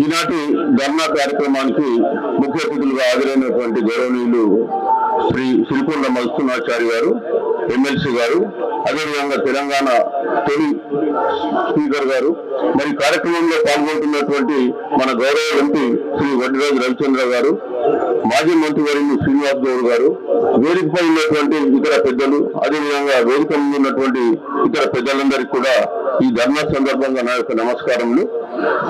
ఈనాటి ధర్నా కార్యక్రమానికి ముఖ్య అతిథులుగా హాజరైనటువంటి గౌరవనీయులు శ్రీ శ్రీకొండ మధుసూనాచారి గారు ఎమ్మెల్సీ గారు అదేవిధంగా తెలంగాణ తొలి స్పీకర్ గారు మరి కార్యక్రమంలో పాల్గొంటున్నటువంటి మన గౌరవ ఎంపీ శ్రీ వడ్డిరాజు రవిచంద్ర గారు మాజీ మంత్రివర్యులు శ్రీనివాస్ గౌడ్ గారు వేదికపై ఉన్నటువంటి ఇతర పెద్దలు అదేవిధంగా వేదిక ముందు ఉన్నటువంటి ఇతర పెద్దలందరికీ కూడా ఈ ధర్నా సందర్భంగా నా యొక్క నమస్కారములు.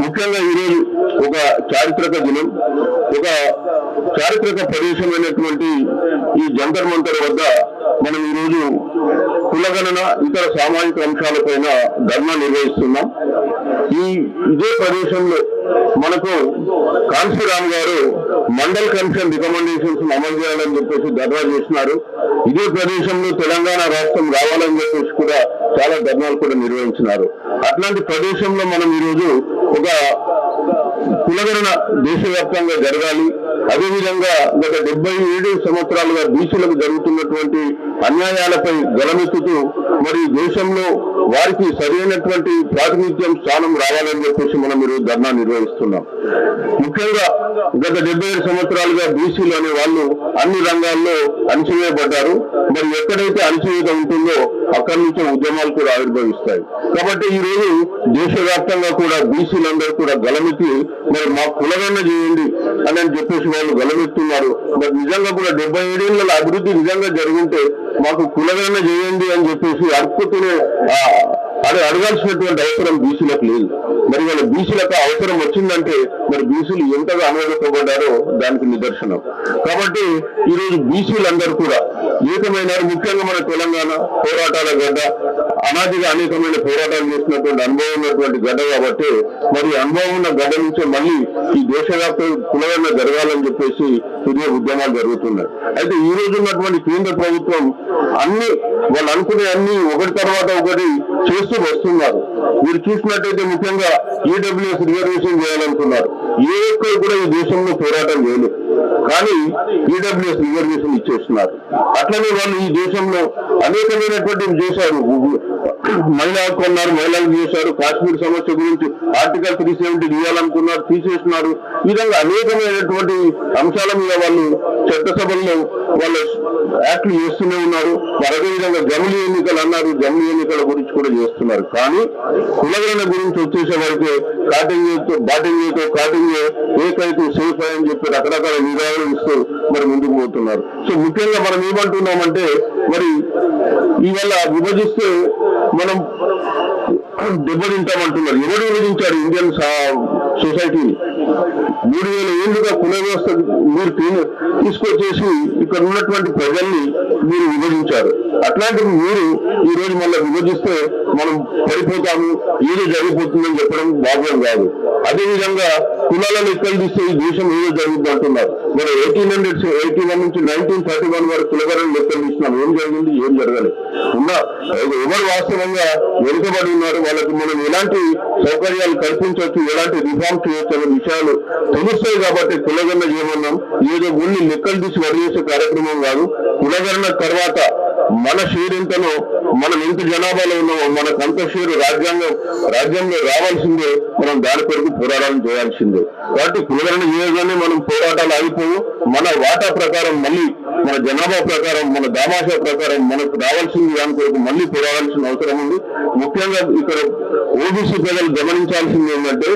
ముఖ్యంగా ఈరోజు ఒక చారిత్రక దినం ఒక చారిత్రక ప్రదేశమైనటువంటి ఈ జంతర్ మంతర్ వద్ద మనం ఈరోజు కులగణన ఇతర సామాజిక అంశాలపైన ధర్నా నిర్వహిస్తున్నాం. ఈ ఇదే ప్రదేశంలో మనకు కాంశీరామ్ గారు మండల్ కమిషన్ రికమెండేషన్స్ అమలు చేయాలని చెప్పేసి ధర్నా చేస్తున్నారు. ఇదే ప్రదేశంలో తెలంగాణ రాష్ట్రం రావాలని చెప్పేసి కూడా చాలా ధర్నాలు కూడా నిర్వహించినారు. అట్లాంటి ప్రదేశంలో మనం ఈరోజు ఒక కులగణన దేశవ్యాప్తంగా జరగాలి. అదేవిధంగా గత డెబ్బై ఏడు సంవత్సరాలుగా బీసీలకు జరుగుతున్నటువంటి అన్యాయాలపై గలమెత్తుతూ మరి దేశంలో వారికి సరైనటువంటి ప్రాతినిధ్యం స్థానం రావాలని చెప్పేసి మనం ఈరోజు ధర్నా నిర్వహిస్తున్నాం. ముఖ్యంగా గత డెబ్బై ఏడు సంవత్సరాలుగా బీసీలు అనే వాళ్ళు అన్ని రంగాల్లో అణచివేయబడ్డారు. మరి ఎక్కడైతే అణచివేత ఉంటుందో అక్కడి నుంచి ఉద్యమాలు కూడా ఆవిర్భవిస్తాయి. కాబట్టి ఈ రోజు దేశవ్యాప్తంగా కూడా బీసీలందరూ కూడా గలమెత్తి మరి మా కులగన్న చేయండి అని అని చెప్పేసి వాళ్ళు గలమెత్తున్నారు. మరి నిజంగా కూడా డెబ్బై ఏడేళ్ళ అభివృద్ధి నిజంగా జరుగుంటే మాకు కులగన్న చేయండి అని చెప్పేసి అడుపుతూనే అది అడగాల్సినటువంటి అవసరం బీసీలకు లేదు. మరి వాళ్ళ బీసీలకు అవసరం వచ్చిందంటే మరి బీసీలు ఎంతగా అనుభవించబడ్డారో దానికి నిదర్శనం. కాబట్టి ఈ రోజు బీసీలందరూ కూడా ఏకమైనారు ముఖ్యంగా మన తెలంగాణ పోరాటాల గడ్డ అనాదిగా అనేకమైన పోరాటాలు చేసినటువంటి అనుభవం ఉన్నటువంటి గడ్డ కాబట్టి మరి అనుభవం ఉన్న గడ్డ నుంచే మళ్ళీ ఈ దేశవ్యాప్త కులగన్న జరగాలని చెప్పేసి ఇదే ఉద్యమాలు జరుగుతున్నాయి. అయితే ఈ రోజు ఉన్నటువంటి కేంద్ర ప్రభుత్వం అన్ని వాళ్ళు అనుకునే అన్ని ఒకటి తర్వాత ఒకటి చేస్తూ వస్తున్నారు. మీరు చూసినట్టయితే ముఖ్యంగా ఈడబ్ల్యూఎస్ రిజర్వేషన్ చేయాలనుకున్నారు. ఏ ఒక్కరు కూడా ఈ దేశంలో పోరాటం చేయలేదు. కానీ ఈడబ్ల్యూఎస్ రిజర్వేషన్ ఇచ్చేస్తున్నారు. అట్లనే వాళ్ళు ఈ దేశంలో అనేకమైనటువంటి చేశారు మహిళా హక్కు అన్నారు మహిళలకు చేశారు కాశ్మీర్ సమస్య గురించి ఆర్టికల్ త్రీ సెవెంటీ తీయాలనుకున్నారు తీసేస్తున్నారు ఈ విధంగా అనేకమైనటువంటి అంశాల మీద వాళ్ళు చట్టసభల్లో వాళ్ళు యాక్ట్లు చేస్తూనే ఉన్నారు. మరొక విధంగా జమిలీ ఎన్నికలు అన్నారు. జమిలీ ఎన్నికల గురించి కూడా చేస్తున్నారు. కానీ కులగరణ గురించి వచ్చేసే కాటింగ్ చేస్తూ బాటింగ్ చేస్తూ కాటింగ్ ఏకైతే సేఫ్ అని చెప్పి రకరకాల నిదానం ఇస్తూ మరి ముందుకు పోతున్నారు. సో ముఖ్యంగా మనం ఏమంటున్నామంటే మరి ఇవాళ విభజిస్తే మనం దెబ్బతింటామంటున్నారు. ఎవరు విభజించారు ఇండియన్ సొసైటీని మూడు వేల ఏళ్ళుగా కుల వ్యవస్థ మీరు తీసుకొచ్చేసి ఇక్కడ ఉన్నటువంటి ప్రజల్ని మీరు విభజించారు. అట్లాంటివి మీరు ఈ రోజు మళ్ళీ విభజిస్తే మనం పడిపోతాము ఏది జరిగిపోతుందని చెప్పడం భావ్యం కాదు. అదే విధంగా కులాల లెక్కలు ఈ దేశం ఏదో జరుగుతుంది అంటున్నారు. మనం ఎయిటీన్ హండ్రెడ్ ఎయిటీ వన్ నుంచి నైన్టీన్ థర్టీ వన్ వరకు కులగరణ లెక్కలు తీస్తున్నాం. ఏం జరిగింది? ఏం జరగలేదు. ఉన్న ఎవరు వాస్తవంగా వెనుకబడి ఉన్నారు? వాళ్ళకి మనం ఎలాంటి సౌకర్యాలు కల్పించవచ్చు? ఎలాంటి రిఫార్మ్ చేయొచ్చు అనే విషయాలు తెలుస్తాయి కాబట్టి కులగరణ చేయమన్నాం. ఏదో ఉన్ని లెక్కలు తీసి వదిలేసే కార్యక్రమం కాదు. కులగరణ తర్వాత మన షేర్ ఎంతనో మనం ఎంత జనాభాలో ఉన్నామో మనకు అంత షేర్ రాజ్యాంగం రాజ్యంలో రావాల్సిందే మనం దాని కొరకు పోరాటాలు చేయాల్సిందే. కాబట్టి కులగరణ చేయగానే మనం పోరాటాలు ఆగిపోవు. మన వాటా ప్రకారం మళ్ళీ మన జనాభా ప్రకారం మన దామాషా ప్రకారం మనకు రావాల్సింది దాని కొరకు మళ్ళీ పోరాడాల్సిన అవసరం ఉంది. ముఖ్యంగా ఇక్కడ ఓబీసీ ప్రజలు గమనించాల్సింది ఏంటంటే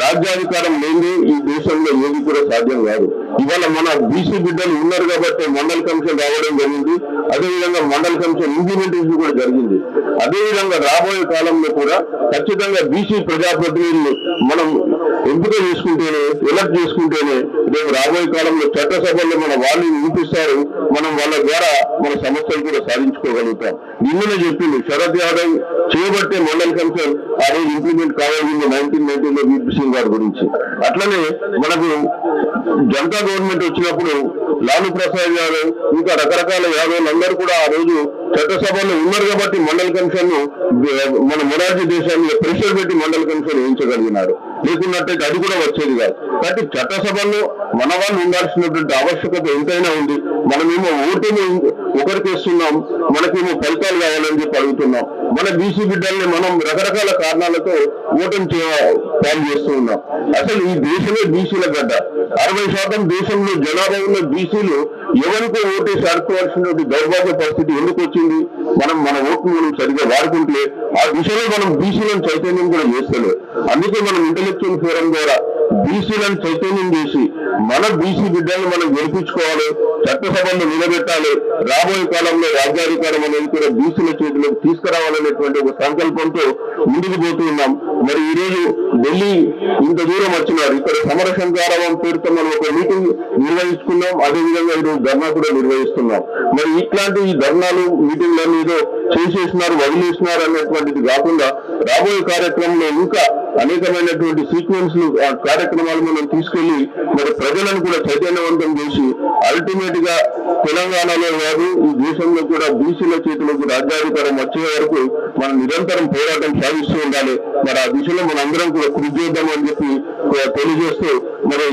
రాజ్యాధికారం లేని ఈ దేశంలో ఏది కూడా సాధ్యం కాదు. ఇవాళ మన బీసీ బిడ్డలు ఉన్నారు కాబట్టి మండల కమిషన్ రావడం జరిగింది. అదేవిధంగా మండల కమిషన్ ఇంప్లిమెంటేషన్ కూడా జరిగింది. అదేవిధంగా రాబోయే కాలంలో కూడా ఖచ్చితంగా బీసీ ప్రజాప్రతినిధులు మనం ఎంపిక చేసుకుంటేనే ఎలక్ట్ చేసుకుంటేనే రేపు రాబోయే కాలంలో చట్టసభల్లో మన వాళ్ళు వినిపిస్తారు మనం వాళ్ళ ద్వారా మన సమస్యలు కూడా సాధించుకోగలుగుతాం. నిన్ననే చెప్పింది శరద్ యాదవ్ చేయబట్టే మండల్ కమిషన్ ఆ రోజు ఇంప్లిమెంట్ కావాల్సింది నైన్టీన్ నైన్టీన్లో వీపీ సింగ్ గారి గురించి. అట్లనే మనకు జనతా గవర్నమెంట్ వచ్చినప్పుడు లాలు ప్రసాద్ యాదవ్ ఇంకా రకరకాల యాదవ్లు అందరూ కూడా ఆ రోజు చట్టసభలో ఉన్నారు కాబట్టి మండల్ కమిషన్ మన మొరార్జీ దేశాన్ని ప్రెషర్ పెట్టి మండల్ కమిషన్ వేయించగలిగినారు లేకున్నట్టయితే అది కూడా వచ్చేది కాదు. కాబట్టి చట్టసభల్లో మన వాళ్ళు ఉండాల్సినటువంటి ఆవశ్యకత ఎంతైనా ఉంది. మనమేమో ఓటుని ఒకరికి ఇస్తున్నాం మనకేమో ఫలితాలు కావాలని చెప్పి అడుగుతున్నాం. మన బీసీ బిడ్డల్ని మనం రకరకాల కారణాలతో ఓటమి ప్లాన్ చేస్తూ ఉన్నాం. అసలు ఈ దేశమే బీసీల గడ్డ. అరవై శాతం దేశంలో జనాభా ఉన్న బీసీలు ఎవరికో ఓటేసి అడుకోవాల్సినటువంటి దౌర్భాగ్య పరిస్థితి ఎందుకు వచ్చింది? మనం మన ఓట్లు మనం సరిగా వాడుకుంటే ఆ దిశలో మనం బీసీలను చైతన్యం కూడా చేస్తలేదు. అందుకే మనం ఇంటలెక్చువల్ ఫోరం ద్వారా బీసీలను చైతన్యం చేసి మన బీసీ బిడ్డలను మనం గెలిపించుకోవాలి చట్టసభల్లో నిలబెట్టాలి రాబోయే కాలంలో రాజ్యాధికారం అనేది కూడా బీసీల చేతిలోకి తీసుకురావాలనేటువంటి ఒక సంకల్పంతో ముందుకు పోతూ ఉన్నాం. మరి ఈ రోజు ఢిల్లీ ఇంత దూరం వచ్చినారు. ఇక్కడ సమర శంకారావం పేరుతో మనం ఒక మీటింగ్ నిర్వహించుకున్నాం అదే విధంగా ఈరోజు ధర్నా కూడా నిర్వహిస్తున్నాం. మరి ఇట్లాంటి ఈ ధర్నాలు మీటింగ్లన్నీ ఏదో చేసేసినారు వదిలేసినారు అనేటువంటిది కాకుండా రాబోయే కార్యక్రమంలో ఇంకా అనేకమైనటువంటి సీక్వెన్స్ కార్యక్రమాలు మనం తీసుకెళ్ళి మరి ప్రజలను కూడా చైతన్యవంతం చేసి అల్టిమేట్గా తెలంగాణలో కాదు ఈ దేశంలో కూడా బీసీల చేతిలోకి రాజ్యాధికారం వచ్చే వరకు మనం నిరంతరం పోరాటం సాగిస్తూ ఉండాలి. మరి ఆ దిశలో మన అందరం కూడా కృషి చేద్దామని చెప్పి తెలియజేస్తూ మరి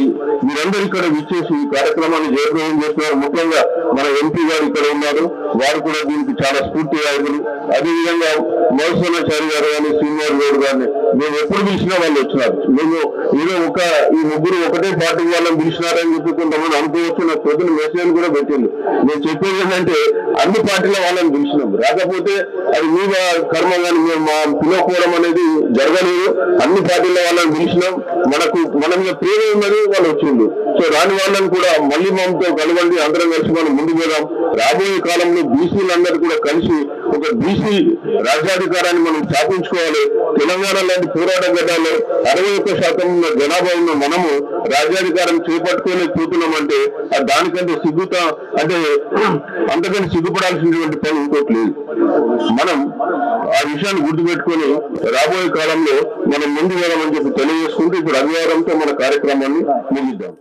మీరందరూ ఇక్కడ విచ్చేసి ఈ కార్యక్రమాన్ని జయప్రదం చేస్తున్నారు. ముఖ్యంగా మన ఎంపీ గారు ఇక్కడ ఉన్నారు. వారు కూడా దీనికి చాలా స్ఫూర్తిదాయకులు అదేవిధంగా మోసనాచారి గారు కానీ సీనియర్ గౌడ్ గారిని మేము ఎప్పుడు పిలిచినా వాళ్ళు వచ్చినారు. మేము ఏదో ఒక ఈ ముగ్గురు ఒకటే పార్టీ వాళ్ళని పిలిచినారని చెప్పి కొంతమంది అనుకోవచ్చు నాకు పొద్దున మెసేజ్ కూడా పెట్టింది నేను చెప్పేది ఏంటంటే అన్ని పార్టీల వాళ్ళని పిలిచినాం. రాకపోతే అది మీ కర్మ కానీ మేము మా పిలవకపోవడం అనేది జరగలేదు. అన్ని పార్టీల వాళ్ళని పిలిచినాం. మనకు మన మీద ప్రేమ ఉన్నది వాళ్ళు వచ్చింది సో రాని వాళ్ళని కూడా మళ్ళీ మనతో కలవండి అందరం కలిసి మనం ముందు పోదాం. రాబోయే కాలంలో బీసీలందరూ కూడా కలిసి ఒక బీసీ రాజ్యాధికారాన్ని మనం స్థాపించుకోవాలి. తెలంగాణ లాంటి పోరాట గడ్డాల్లో అరవై ఒక్క శాతం ఉన్న జనాభా ఉన్న మనము రాజ్యాధికారం చేపట్టుకోలేకపోతున్నామంటే అది దానికంటే సిగ్గుత అంటే అంతకంటే సిగ్గుపడాల్సినటువంటి పని ఇంకోటి లేదు. మనం ఆ విషయాన్ని గుర్తుపెట్టుకొని రాబోయే కాలంలో మనం ముందు వెళ్ళమని చెప్పి తెలియజేసుకుంటూ ఇప్పుడు అధికారంతో మన కార్యక్రమాన్ని ముగిద్దాం.